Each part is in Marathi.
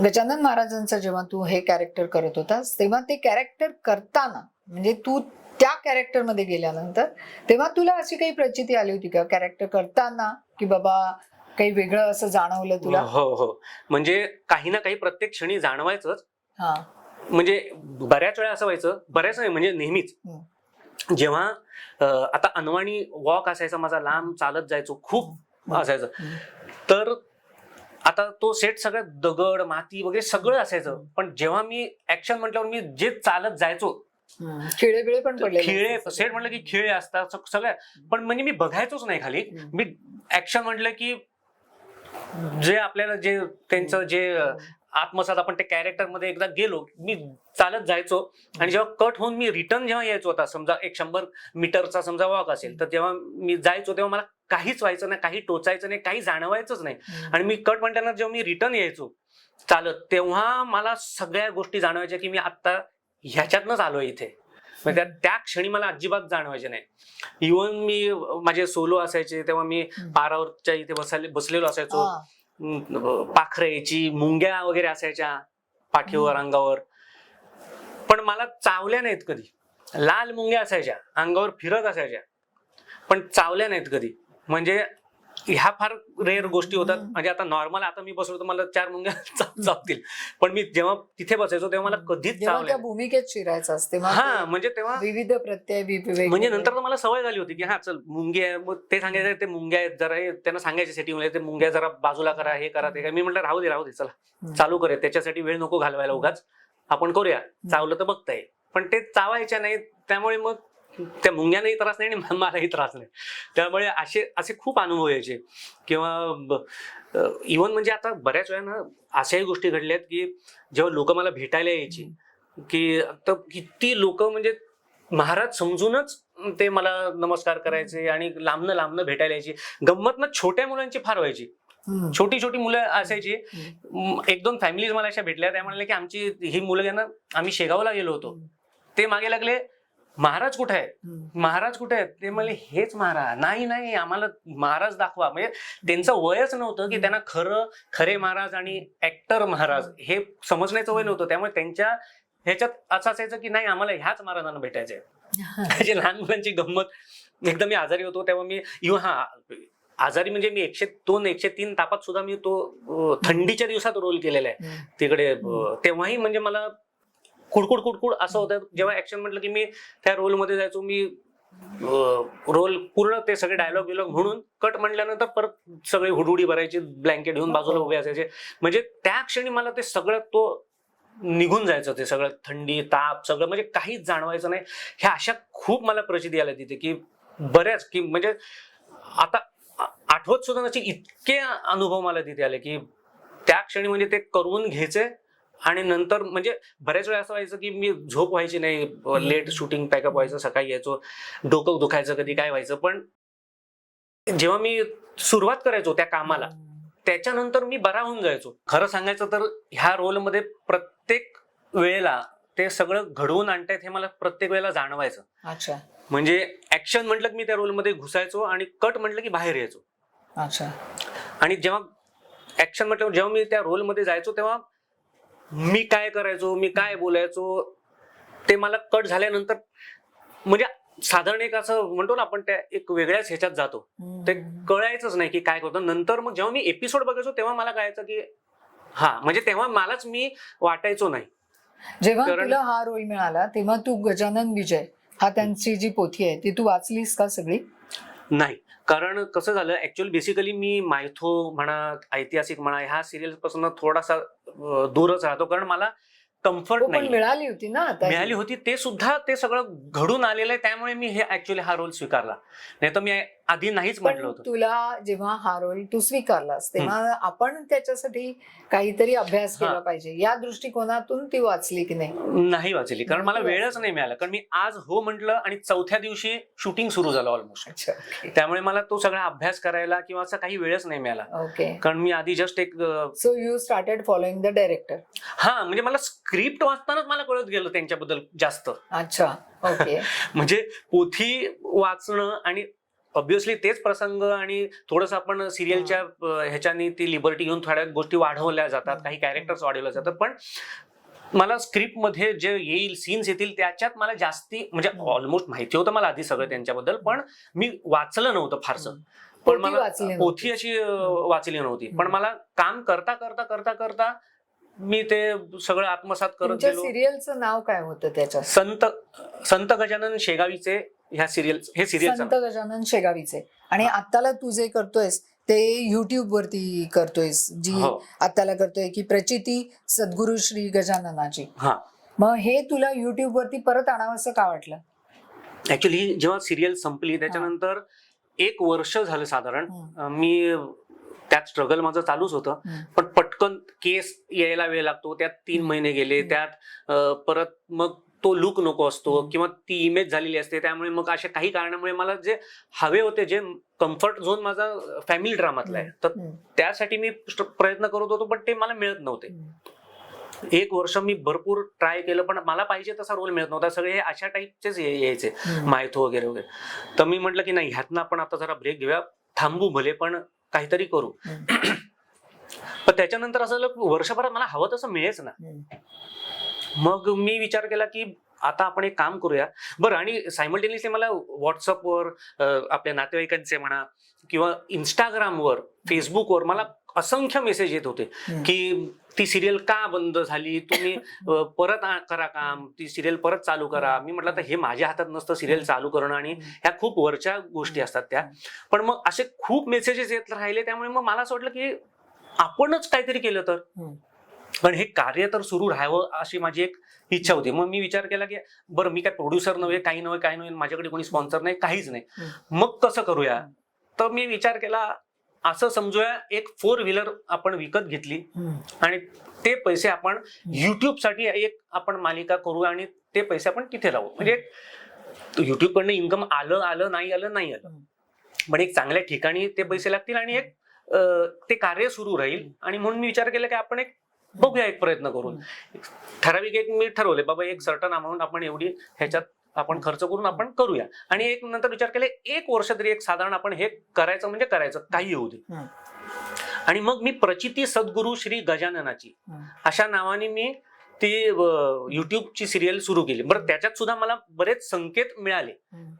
गजानन महाराजांचं जेव्हा तू हे कॅरेक्टर करत होतास तेव्हा ते कॅरेक्टर करताना म्हणजे तू त्या कॅरेक्टरमध्ये गेल्यानंतर तेव्हा तुला अशी काही प्रचिती आली होती का? कॅरेक्टर करताना की बाबा काही वेगळं असं जाणवलं तुला? हो हो. म्हणजे काही ना काही प्रत्येक क्षणी जाणवायचंच. हा. म्हणजे बऱ्याच वेळा असं व्हायचं बऱ्याच नाही म्हणजे नेहमीच. जेव्हा आता अनवाणी वॉक असायचा माझा लांब चालत जायचो खूप असायचं. तर आता तो सेट सगळ्यात दगड माती वगैरे सगळं असायचं. पण जेव्हा मी ऍक्शन म्हटल्यावर मी जे चालत जायचो. खिळे बिळे पण पडले खिळे सेट म्हटलं की खिळे असतात सग- सगळ्या. पण म्हणजे मी बघायचोच नाही खाली. मी ऍक्शन म्हटलं की जे आपल्याला जे त्यांचं जे आत्मसात आपण त्या कॅरेक्टरमध्ये एकदा गेलो मी चालत जायचो आणि जेव्हा कट होऊन मी रिटर्न जेव्हा यायचो आता समजा एक शंभर मीटरचा समजा वॉक असेल तर जेव्हा मी जायचो तेव्हा मला काहीच व्हायचं नाही काही टोचायचं नाही काही जाणवायचंच नाही. आणि मी कट म्हणताना जेव्हा मी रिटर्न यायचो चालत तेव्हा मला सगळ्या गोष्टी जाणवायच्या की मी आता ह्याच्यातनंच आलोय इथे. म्हणजे त्या- क्षणी मला अजिबात जाणवायचे नाही इव्हन मी माझे सोलो असायचे तेव्हा मी. पारावरच्या इथे बसायला बसलेलो असायचो. अं, पाखरं यायची मुंग्या वगैरे असायच्या पाठीवर. अंगावर पण मला चावल्या नाहीत कधी लाल मुंग्या असायच्या अंगावर फिरत असायच्या पण चावल्या नाहीत कधी म्हणजे ह्या फार रेअर गोष्टी होतात. म्हणजे आता नॉर्मल आता मी बसलो तर मला चार मुंग्या चावतील पण मी जेव्हा तिथे बसायचो तेव्हा मला कधीच. भूमिकेत शिरायचास तेव्हा हा म्हणजे तेव्हा विविध प्रत्यय म्हणजे नंतर तर मला सवय झाली होती की हा चल मुंगे आहे. मग ते सांगायचे ते मुंग्या आहेत जरा त्यांना सांगायचे सेटिंग ते मुंग्या जरा बाजूला करा हे करा ते करा. मी म्हटलं राहू दे राहू दे चला. चालू करे त्याच्यासाठी वेळ नको घालवायला उगाच. आपण करूया. चावलं तर बघता येईल पण ते चावायच्या नाही त्यामुळे मग त्या मुंग्यांनाही त्रास नाही आणि मलाही त्रास नाही. त्यामुळे असे असे खूप अनुभव यायचे. किंवा इव्हन म्हणजे आता बऱ्याच वेळा ना अशाही गोष्टी घडल्यात की जेव्हा लोक मला भेटायला यायची की आता किती लोक म्हणजे महाराज समजूनच ते मला नमस्कार करायचे आणि लांबनं लांबनं भेटायला यायची. गंमत ना छोट्या मुलांची फार व्हायची. छोटी छोटी मुलं असायची. एक दोन फॅमिलीज मला अशा भेटल्या. त्या म्हणल्या की आमची ही मुलं आहे ना आम्ही शेगावला गेलो होतो. ते मागे लागले महाराज कुठे आहेत. महाराज कुठे आहेत? ते म्हणले हेच महाराज. नाही नाही आम्हाला महाराज दाखवा. म्हणजे त्यांचं वयच नव्हतं की त्यांना खरं खरे महाराज आणि ऍक्टर महाराज हे समजण्याचं वय नव्हतं. त्यामुळे त्यांच्या ह्याच्यात असं असायचं की नाही आम्हाला ह्याच महाराजांना भेटायचंय. त्याची लहान मुलांची गंमत एकदा मी आजारी होतो तेव्हा मी इव्हा हा आजारी म्हणजे मी एकशे दोन एकशे तीन तापात सुद्धा मी तो थंडीच्या दिवसात रोल केलेला आहे. तिकडे तेव्हाही म्हणजे मला कुडकुड कुडकुड असं होतं. जेव्हा ऍक्शन म्हटलं की मी त्या रोलमध्ये जायचो मी रोल पूर्ण ते सगळे डायलॉग बिलॉग म्हणून कट म्हटल्यानंतर परत सगळे हुडहुडी भरायची ब्लँकेट घेऊन बाजूला उभे असायचे. म्हणजे त्या क्षणी मला ते सगळं तो निघून जायचं ते सगळं थंडी ताप सगळं म्हणजे काहीच जाणवायचं नाही. ह्या अशा खूप मला प्रचिती आल्या तिथे की बऱ्याच की म्हणजे आता आठवत सुद्धा नसे इतके अनुभव मला तिथे आले की त्या क्षणी म्हणजे ते करून घ्यायचे आणि नंतर म्हणजे बऱ्याच वेळा असं व्हायचं की मी झोप व्हायची नाही लेट शूटिंग पॅकअप व्हायचं सकाळी यायचो डोकं दुखायचं कधी काय व्हायचं. पण जेव्हा मी सुरुवात करायचो त्या कामाला त्याच्यानंतर मी बरा होऊन जायचो. खरं सांगायचं तर ह्या रोलमध्ये प्रत्येक वेळेला ते सगळं घडवून आणतायत हे मला प्रत्येक वेळेला जाणवायचं. अच्छा. म्हणजे ऍक्शन म्हटलं की मी त्या रोलमध्ये घुसायचो आणि कट म्हटलं की बाहेर यायचो. अच्छा. आणि जेव्हा ऍक्शन म्हटलं जेव्हा मी त्या रोलमध्ये जायचो तेव्हा मी काय करायचो मी काय बोलायचो ते मला कट झाल्यानंतर म्हणजे साधारण एक असं म्हणतो ना आपण त्या एक वेगळ्याच ह्याच्यात जातो. ते. कळायचंच नाही की काय करतो. नंतर मग जेव्हा मी एपिसोड बघायचो तेव्हा मला कळायचं की हा म्हणजे तेव्हा मलाच मी वाटायचो नाही. जेव्हा तुला हा रोल मिळाला तेव्हा तू गजानन विजय हा त्यांची जी पोथी आहे ती तू वाचलीस का सगळी? नाही. कारण कसं झालं ऍक्च्युअली बेसिकली मी मायथो म्हणा ऐतिहासिक म्हणा ह्या सिरियलपासून थोडासा दूरच राहतो. कारण मला कम्फर्ट हो, नाही मिळाली होती ना मिळाली होती ते सुद्धा ते सगळं घडून आलेलं आहे त्यामुळे मी हे ऍक्च्युली हा रोल स्वीकारला. नाही तर मी आधी नाहीच म्हटलं होतं. तुला जेव्हा हा रोल तू स्वीकारलास तेव्हा आपण त्याच्यासाठी काहीतरी अभ्यास. केला पाहिजे. या दृष्टिकोनातून ती वाचली की नाही? नाही वाचली कारण मला वेळच. नाही मिळाला. कारण मी आज हो म्हटलं आणि चौथ्या दिवशी शूटिंग सुरू झालं ऑलमोस्ट त्यामुळे मला तो सगळा अभ्यास करायला किंवा असं काही वेळच नाही मिळाला. ओके. कारण मी आधी जस्ट एक so you started following the director हा म्हणजे मला स्क्रिप्ट वाचतानाच मला कळत गेलं त्यांच्याबद्दल जास्त. अच्छा ओके. म्हणजे पोथी वाचणं आणि ऑब्विसली तेच प्रसंग आणि थोडस आपण सिरियलच्या ह्याच्यानी ती लिबर्टी घेऊन थोड्या गोष्टी वाढवल्या जातात काही कॅरेक्टर्स वाढवल्या जातात. पण मला स्क्रिप्टमध्ये जे येईल सीन्स येतील त्याच्यात मला जास्ती म्हणजे. ऑलमोस्ट माहिती होतं मला आधी सगळं त्यांच्याबद्दल पण मी वाचलं नव्हतं फारसं. पण मला. पोथी अशी वाचली नव्हती. पण. मला काम करता करता करता करता मी ते सगळं आत्मसात करत सिरियलचं नाव काय होतं त्याच्यात? संत संत गजानन शेगावीचे ह्या सिरियल हे सिरियल संत गजानन शेगावीचे. आणि आत्ताला तू जे करतोयस ते युट्यूब वरती करतोयस जी हो. आत्ताला करतोय की प्रचिती सद्गुरु श्री गजाननाची. हा. मग हे तुला युट्यूब वरती परत आणावं असं का वाटलं? ऍक्च्युली जेव्हा सिरियल संपली त्याच्यानंतर एक वर्ष झालं साधारण. अं, मी त्यात स्ट्रगल माझं चालूच होतं. हम्म. पण पटकन केस यायला वेळ लागतो. त्यात तीन. महिने गेले. त्यात अं, परत मग तो लुक नको असतो. किंवा ती इमेज झालेली असते त्यामुळे मग अशा काही कारणामुळे मला जे हवे होते जे कम्फर्ट झोन माझा फॅमिली ड्रामातला आहे तर. त्यासाठी मी प्रयत्न करत होतो पण ते मला मिळत नव्हते. एक वर्ष मी भरपूर ट्राय केलं पण मला पाहिजे तसा रोल मिळत नव्हता सगळे अशा टाईपचेच यायचे. मायथो वगैरे वगैरे तर मी म्हटलं की नाही ह्यातनं आपण आता जरा ब्रेक घेऊया थांबू भले पण काहीतरी करू. पण त्याच्यानंतर असं वर्षभरात मला हवं तसं मिळेच ना. मग मी विचार केला की आता आपण एक काम करूया. बरं आणि सायमल्टेनियसली मला व्हॉट्सअपवर आपल्या नातेवाईकांचे म्हणा किंवा इंस्टाग्रामवर फेसबुकवर मला असंख्य मेसेज येत होते. की ती सिरियल का बंद झाली? तुम्ही परत करा काम. ती सिरियल परत चालू करा. मी म्हटलं तर हे माझ्या हातात नसतं सिरियल चालू करणं आणि ह्या खूप वरच्या गोष्टी असतात त्या. पण मग असे खूप मेसेजेस येत राहिले त्यामुळे मग मला असं वाटलं की आपणच काहीतरी केलं तर. पण हे कार्य तर सुरू राहावं अशी माझी एक इच्छा होती. मग मी विचार केला की बरं मी काय प्रोड्युसर नव्हे काही नव्हे काही नव्हे माझ्याकडे कोणी स्पॉन्सर नाही काहीच नाही. मग कसं करूया? तर मी विचार केला असं समजूया एक फोर व्हीलर आपण विकत घेतली. आणि ते पैसे आपण युट्यूबसाठी एक आपण मालिका करू आणि ते पैसे आपण तिथे लावू. म्हणजे युट्यूब कडनं इन्कम आलं आलं नाही आलं नाही आलं. पण एक चांगल्या ठिकाणी ते पैसे लागतील आणि एक ते कार्य सुरू राहील. आणि म्हणून मी विचार केला की आपण एक बघूया एक प्रयत्न करून ठराविक एक मी ठरवले बाबा एक सर्टन अमाऊंट आपण एवढी ह्याच्यात आपण खर्च करून आपण करूया आणि एक नंतर विचार केला एक वर्ष तरी एक साधारण आपण हे करायचं म्हणजे करायचं काही होऊ दे. आणि मग मी प्रचिती सद्गुरू श्री गजाननाची. अशा नावाने मी ती युट्यूबची सिरियल सुरू केली बरं त्याच्यात सुद्धा मला बरेच संकेत मिळाले.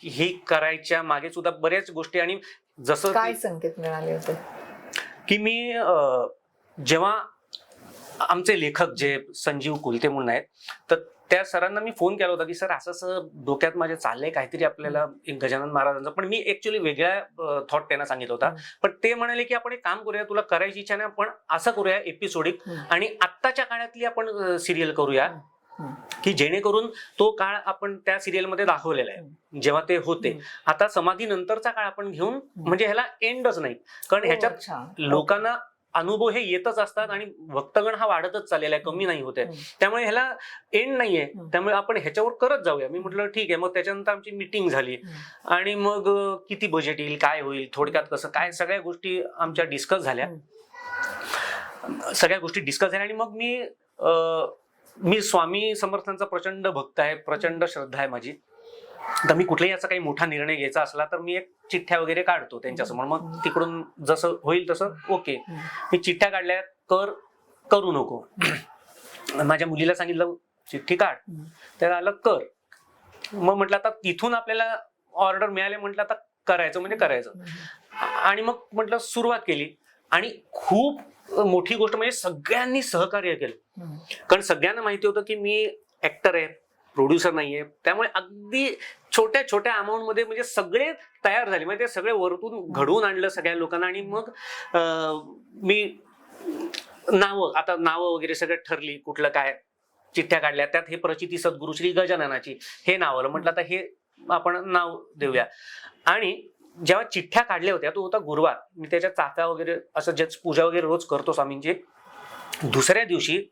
की हे करायच्या मागे सुद्धा बऱ्याच गोष्टी आणि जसं काय संकेत मिळाले होते की मी जेव्हा आमचे लेखक जे संजीव कुलते म्हणून आहेत तर त्या सरांना मी फोन केला होता की सर असं असं डोक्यात माझ्या चाललंय काहीतरी आपल्याला एक गजानन महाराजांचं पण मी ऍक्च्युली वेगळ्या थॉट त्यांना सांगितलं होता. पण ते म्हणाले की आपण एक काम करूया तुला करायची इच्छा नाही पण असं करूया एपिसोडिक. आणि आत्ताच्या काळातली आपण सिरियल करूया. की जेणेकरून तो काळ आपण त्या सिरियलमध्ये दाखवलेला आहे जेव्हा ते होते. आता समाधी नंतरचा काळ आपण घेऊन म्हणजे ह्याला एंडच नाही कारण हो, ह्याच्यात. लोकांना अनुभव हे येतच असतात आणि भक्तगण हा वाढतच चाललेला आहे कमी नाही होत आहे. त्यामुळे ह्याला एंड नाहीये. त्यामुळे आपण ह्याच्यावर करत जाऊया. मी म्हटलं ठीक आहे. मग त्याच्यानंतर आमची मिटिंग झाली. आणि मग किती बजेट येईल काय होईल थोडक्यात कसं काय सगळ्या गोष्टी आमच्या डिस्कस झाल्या. सगळ्या गोष्टी डिस्कस झाल्या आणि मग मी मी स्वामी समर्थांचा प्रचंड भक्त आहे प्रचंड श्रद्धा आहे माझी. तर मी कुठलाही याचा काही मोठा निर्णय घ्यायचा असला तर मी एक चिठ्ठ्या वगैरे काढतो त्यांच्यासमोर. मग तिकडून जसं होईल तसं ओके. मी चिठ्ठ्या काढल्या कर करू नको. माझ्या मुलीला सांगितलं चिठ्ठी काढ. त्याला आलं कर. मग म्हटलं आता तिथून आपल्याला ऑर्डर मिळाले म्हटलं आता करायचं म्हणजे करायचं. आणि मग म्हटलं सुरुवात केली. आणि खूप मोठी गोष्ट म्हणजे सगळ्यांनी सहकार्य केलं. कारण सगळ्यांना माहिती होतं की मी ऍक्टर आहे. प्रोड्युसर नाहीये. त्यामुळे अगदी छोट्या छोट्या अमाऊंटमध्ये म्हणजे सगळे तयार झाले. म्हणजे ते सगळे वरतून घडवून आणलं सगळ्या लोकांना. आणि मग मी नावं आता नावं वगैरे सगळं ठरली कुठलं काय चिठ्ठ्या काढल्या. त्यात हे प्रचिती सद्गुरू श्री गजाननाची हे नाव आलं. म्हटलं आता हे आपण नाव देऊया. आणि जेव्हा चिठ्ठ्या काढल्या होत्या तो होता गुरुवार. मी त्याच्या चाफ्या वगैरे असं ज्याच पूजा वगैरे रोज करतो स्वामींची. दुसऱ्या दिवशी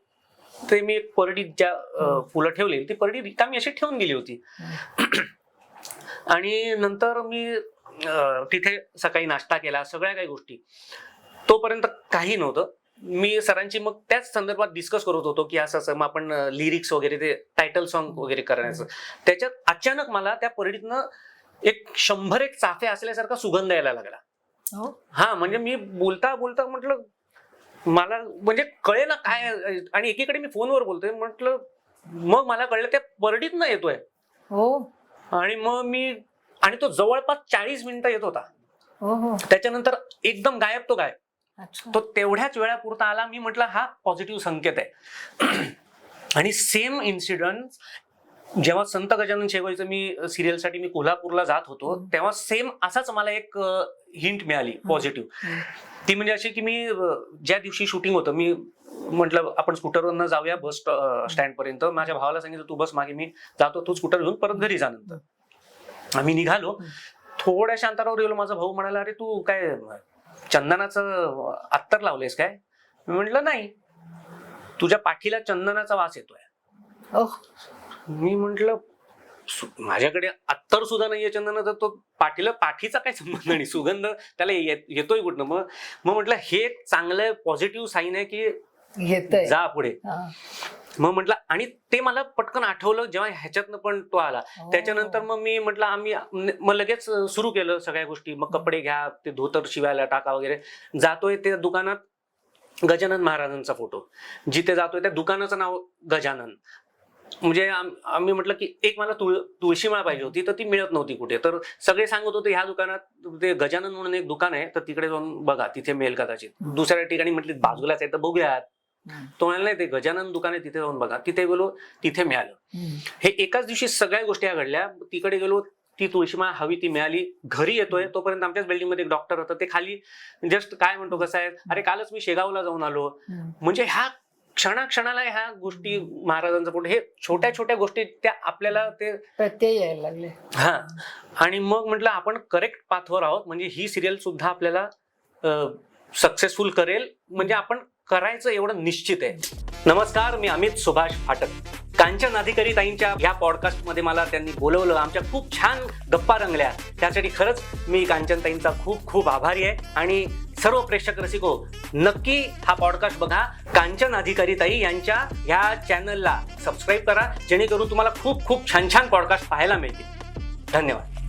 ते मी एक परडी ज्या फुलं ठेवली ती परडी रिकामी अशी ठेवून गेली होती. आणि नंतर मी तिथे सकाळी नाश्ता केला सगळ्या काही गोष्टी. तोपर्यंत काही नव्हतं. मी सरांची मग त्याच संदर्भात डिस्कस करत होतो की असं असं मग आपण लिरिक्स वगैरे ते टायटल सॉन्ग वगैरे करण्याचं त्याच्यात अचानक मला त्या परडीतनं एक शंभर एक चाफे असल्यासारखा सुगंध यायला लागला. हो. हा म्हणजे मी बोलता बोलता म्हटलं मला म्हणजे कळे ना काय आणि एकीकडे मी फोनवर बोलतोय म्हटलं मग मला कळलं त्या परडीत न येतोय. हो. आणि मग मी आणि तो जवळपास चाळीस मिनिटं येत होता. हो हो. त्याच्यानंतर एकदम गायब तो गायब. अच्छा. तो तेवढ्याच वेळापुरता आला मी म्हटलं हा पॉझिटिव्ह संकेत आहे. आणि सेम इन्सिडंट जेव्हा संत गजानन शेगवळीचं मी सिरियलसाठी मी कोल्हापूरला जात होतो. तेव्हा सेम असाच मला एक हिंट मिळाली पॉझिटिव्ह. ती म्हणजे अशी की मी ज्या दिवशी शूटिंग होतं मी म्हटलं आपण स्कूटरवरनं जाऊया बस स्टँड पर्यंत माझ्या भावाला सांगितलं तू बस मागे मी जातो तू स्कूटर घेऊन परत घरी जा नंतर. आम्ही निघालो. थोड्याशा अंतरावर गेलो माझा भाऊ म्हणाला अरे तू काय चंदनाचं अत्तर लावलेस काय? मी म्हटलं नाही. तुझ्या पाठीला चंदनाचा वास येतोय. मी म्हंटल माझ्याकडे अत्तर सुद्धा नाहीये चंदनाचा तो पाठीला पाठीचा काय संबंध नाही. सुगंध त्याला ये- येतोय कुठनं. मग मग म्हटलं हे एक चांगलं पॉझिटिव्ह साईन आहे की जा पुढे. मग म्हटलं आणि ते मला पटकन आठवलं जेव्हा ह्याच्यातनं पण तो आला. हो. त्याच्यानंतर मग मी म्हटलं आम्ही मग लगेच सुरू केलं सगळ्या गोष्टी. मग कपडे घ्या ते धोतर शिवायला टाका वगैरे. जातोय त्या दुकानात गजानन महाराजांचा फोटो जिथे जातोय त्या दुकानाचं नाव गजानन. म्हणजे आम- आम्ही म्हटलं की एक मला तुळ तुळशी माळ पाहिजे होती तर ती मिळत नव्हती कुठे. तर सगळे सांगत होते ह्या दुकानात ते गजानन म्हणून एक दुकान आहे तर तिकडे जाऊन बघा तिथे मिळेल कदाचित. दुसऱ्या ठिकाणी म्हटली बाजूलाच आहे तर बघूयात. तो म्हणाला नाही ते गजानन दुकान आहे तिथे जाऊन बघा. तिथे गेलो तिथे मिळालं. हे एकाच दिवशी सगळ्या गोष्टी ह्या घडल्या. तिकडे गेलो ती तुळशीमाळ हवी ती मिळाली. घरी येतोय तोपर्यंत आमच्याच बिल्डिंगमध्ये एक डॉक्टर होतं. ते खाली जस्ट काय म्हणतो कसं आहे अरे कालच मी शेगावला जाऊन आलो. म्हणजे ह्या क्षणाक्षणाला ह्या गोष्टी महाराजांचं पोट हे छोट्या छोट्या गोष्टी त्या आपल्याला ते प्रत्यय यायला लागले. हा. आणि मग म्हटलं आपण करेक्ट पाथवर आहोत. म्हणजे ही सिरियल सुद्धा आपल्याला सक्सेसफुल करेल. म्हणजे आपण करायचं एवढं निश्चित आहे. नमस्कार मी अमित सुभाष फाटक. कांचन अधिकारी ताईंच्या या पॉडकास्टमध्ये मला त्यांनी बोलवलं. आमच्या खूप छान गप्पा रंगल्या. त्यासाठी खरंच मी कांचन ताईंचा खूप खूप आभारी आहे. आणि सर्व प्रेक्षक रसिको नक्की हा पॉडकास्ट बघा. कांचन अधिकारी ताई यांच्या ह्या चॅनलला सबस्क्राईब करा. जेणेकरून तुम्हाला खूप खूप छान छान पॉडकास्ट पाहायला मिळतील. धन्यवाद.